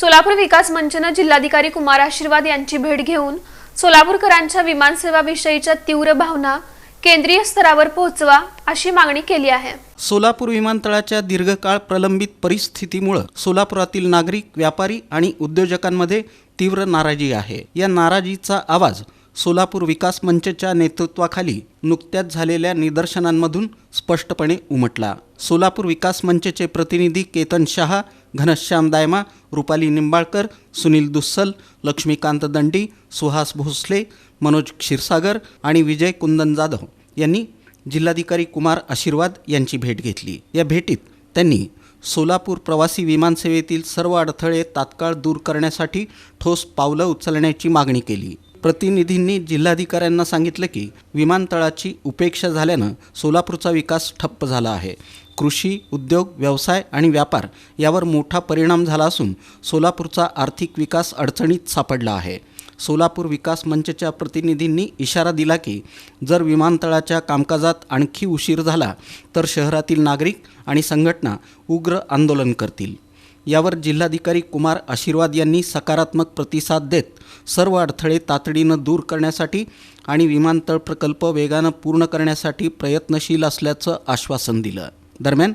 सोलापूर विकास मंचनं जिल्हाधिकारी कुमार आशीर्वाद यांची भेट घेऊन सोलापूरकरांच्या विमानसेवाविषयीच्या तीव्र भावना केंद्रीय स्तरावर पोहोचवा अशी मागणी केली आहे. सोलापूर विमानतळाच्या दीर्घकाळ प्रलंबित परिस्थितीमुळं सोलापुरातील नागरिक व्यापारी आणि उद्योजकांमध्ये तीव्र नाराजी आहे. या नाराजीचा आवाज सोलापूर विकास मंचच्या नेतृत्वाखाली नुकत्याच झालेल्या निदर्शनांमधून स्पष्टपणे उमटला. सोलापूर विकास मंचचे प्रतिनिधी केतन शहा घनश्याम दायमा रुपाली निंबाळकर सुनील दुस्सल लक्ष्मीकांत दंडी सुहास भोसले मनोज क्षीरसागर आणि विजय कुंदन जाधव यांनी जिल्हाधिकारी कुमार आशीर्वाद यांची भेट घेतली. या भेटीत त्यांनी सोलापूर प्रवासी विमानसेवेतील सर्व अडथळे तात्काळ दूर करण्यासाठी ठोस पावलं उचलण्याची मागणी केली. प्रतिनिधींनी जिल्हाधिकाऱ्यांना सांगितलं की विमानतळाची उपेक्षा झाल्यानं सोलापूरचा विकास ठप्प झाला आहे. कृषी उद्योग व्यवसाय आणि व्यापार यावर मोठा परिणाम झाला असून सोलापूरचा आर्थिक विकास अडचणीत सापडला आहे. सोलापूर विकास मंचच्या प्रतिनिधींनी इशारा दिला की जर विमानतळाच्या कामकाजात आणखी उशीर झाला तर शहरातील नागरिक आणि संघटना उग्र आंदोलन करतील. यावर जिल्हाधिकारी कुमार आशीर्वाद यांनी सकारात्मक प्रतिसाद देत सर्व अडथळे तातडीनं दूर करण्यासाठी आणि विमानतळ प्रकल्प वेगानं पूर्ण करण्यासाठी प्रयत्नशील असल्याचं आश्वासन दिलं. दरम्यान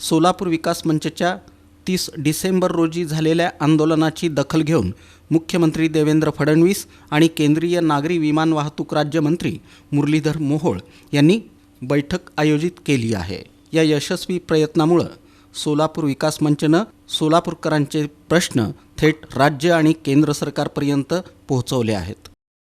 सोलापूर विकास मंचच्या तीस डिसेंबर रोजी झालेल्या आंदोलनाची दखल घेऊन मुख्यमंत्री देवेंद्र फडणवीस आणि केंद्रीय नागरी विमान वाहतूक राज्यमंत्री मुरलीधर मोहोळ यांनी बैठक आयोजित केली आहे. या यशस्वी प्रयत्नामुळं सोलापूर विकास मंचनं सोलापूरकरांचे प्रश्न थेट राज्य आणि केंद्र सरकारपर्यंत पोहोचवले आहेत.